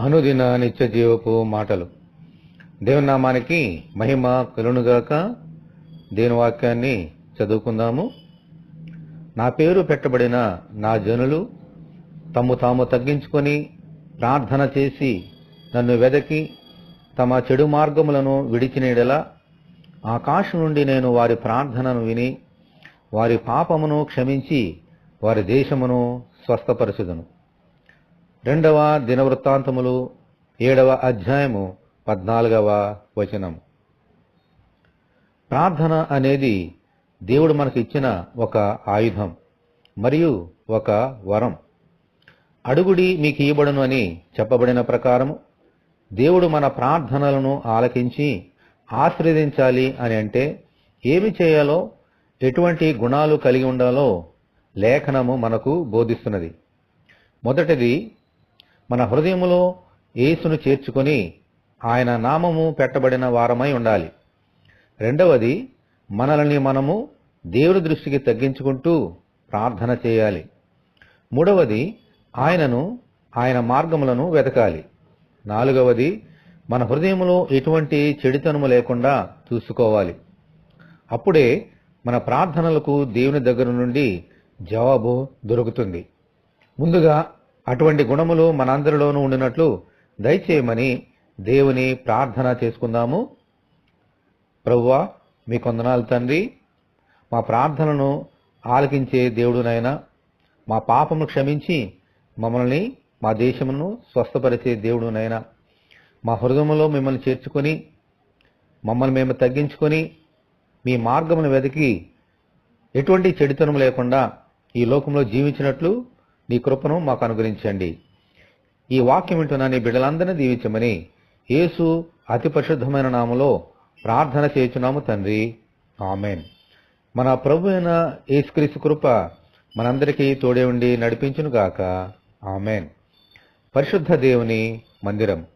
అనుదిన నిత్య జీవపు మాటలు. దేవనామానికి మహిమ కలునుగాక దేని వాక్యాన్ని చదువుకుందాము. నా పేరు పెట్టబడిన నా జనులు తమ్ము తాము తగ్గించుకొని ప్రార్థన చేసి నన్ను వెదకి తమ చెడు మార్గములను విడిచినేడలా ఆకాశం నుండి నేను వారి ప్రార్థనను విని వారి పాపమును క్షమించి వారి దేశమును స్వస్థపరచుదను. రెండవ దినవృత్తాంతములు ఏడవ అధ్యాయము పద్నాలుగవ వచనం. ప్రార్థన అనేది దేవుడు మనకు ఇచ్చిన ఒక ఆయుధం మరియు ఒక వరం. అడుగుడి మీకు ఇవ్వబడును అని చెప్పబడిన ప్రకారము దేవుడు మన ప్రార్థనలను ఆలకించి ఆశీర్వదించాలి అని అంటే ఏమి చేయాలో ఎటువంటి గుణాలు కలిగి ఉండాలో లేఖనము మనకు బోధిస్తున్నది. మొదటిది మన హృదయములో యేసును చేర్చుకొని ఆయన నామము పెట్టబడిన వారమై ఉండాలి. రెండవది మనల్ని మనము దేవుడి దృష్టికి తగ్గించుకుంటూ ప్రార్థన చేయాలి. మూడవది ఆయనను ఆయన మార్గములను వెతకాలి. నాలుగవది మన హృదయములో ఎటువంటి చెడితనము లేకుండా చూసుకోవాలి. అప్పుడే మన ప్రార్థనలకు దేవుని దగ్గర నుండి జవాబు దొరుకుతుంది. ముందుగా అటువంటి గుణములు మనందరిలోనూ ఉండినట్లు దయచేయమని దేవుని ప్రార్థన చేసుకుందాము. ప్రభువా మీ కొందనాలు తండ్రి మా ప్రార్థనను ఆలకించే దేవుడునైనా మా పాపమును క్షమించి మమ్మల్ని మా దేశమును స్వస్థపరిచే దేవుడునైనా మా హృదయంలో మిమ్మల్ని చేర్చుకొని మమ్మల్ని మేము తగ్గించుకొని మీ మార్గమును వెతికి ఎటువంటి చెడుతనం లేకుండా ఈ లోకంలో జీవించినట్లు నీ కృపను మాకు అనుగ్రహించండి. ఈ వాక్యం వింటున్న నీ బిడ్డలందరినీ దీవించమని యేసు అతి పరిశుద్ధమైన నామలో ప్రార్థన చేయుచున్నాము తండ్రి. ఆమెన్. మన ప్రభు అయిన యేసుక్రీస్తు కృప మనందరికీ తోడే ఉండి నడిపించును గాక ఆమెన్. పరిశుద్ధ దేవుని మందిరం.